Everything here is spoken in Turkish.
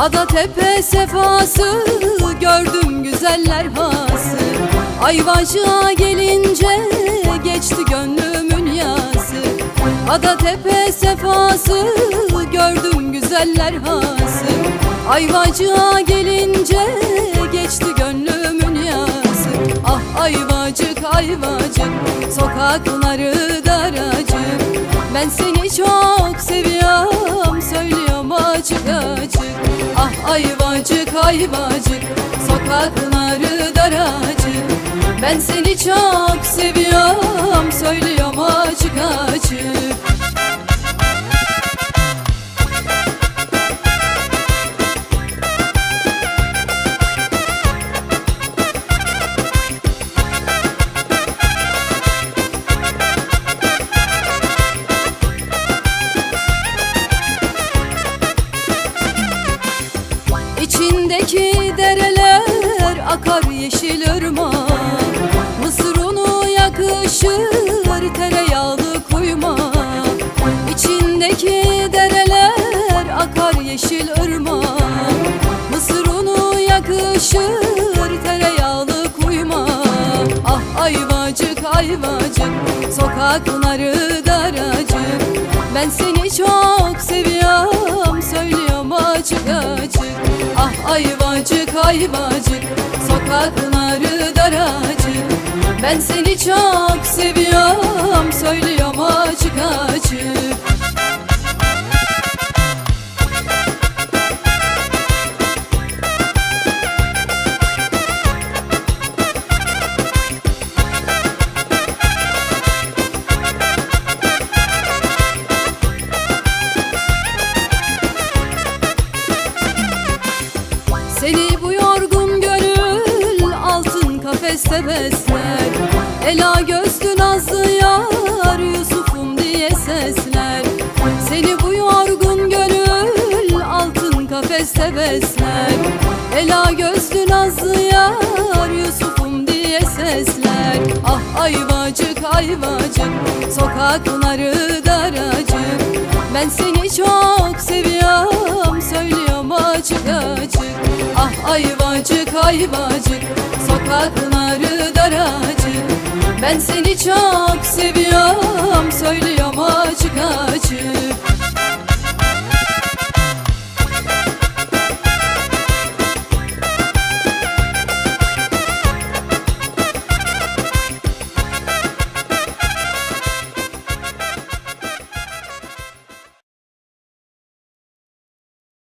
Ada tepe sefası gördüm güzeller hası Ayvacığa gelince geçti gönlümün yası. Ada tepe sefası gördüm güzeller hası Ayvacığa gelince geçti gönlümün yası. Ah ayvacık ayvacık sokakları daracık. Ben seni çok seviyorum söylüyorum açık Ah ayvacık ayvacık sokakları daracık. Ben seni çok seviyorum söylüyorum açık açık İçindeki dereler akar yeşil ırmak. Mısır unu yakışır tereyağlı kuymak. İçindeki dereler akar yeşil ırmak. Mısır unu yakışır tereyağlı kuymak. Ah ayvacık ayvacık sokakları daracık. Ben seni ayvacık sokakları daracık Ben seni çok seviyorum söylüyorum kafeste besler Ela gözlü nazlı yar Yusuf'um diye sesler. Seni bu yorgun gönül altın kafeste besler. Ela gözlü nazlı yar Yusuf'um diye sesler. Ah ayvacık ayvacık sokakları daracık. Ben seni çok seviyorum söylüyorum açık açık. Ah ayvacık ayvacık sokakları ben seni çok seviyorum Söylüyorum açık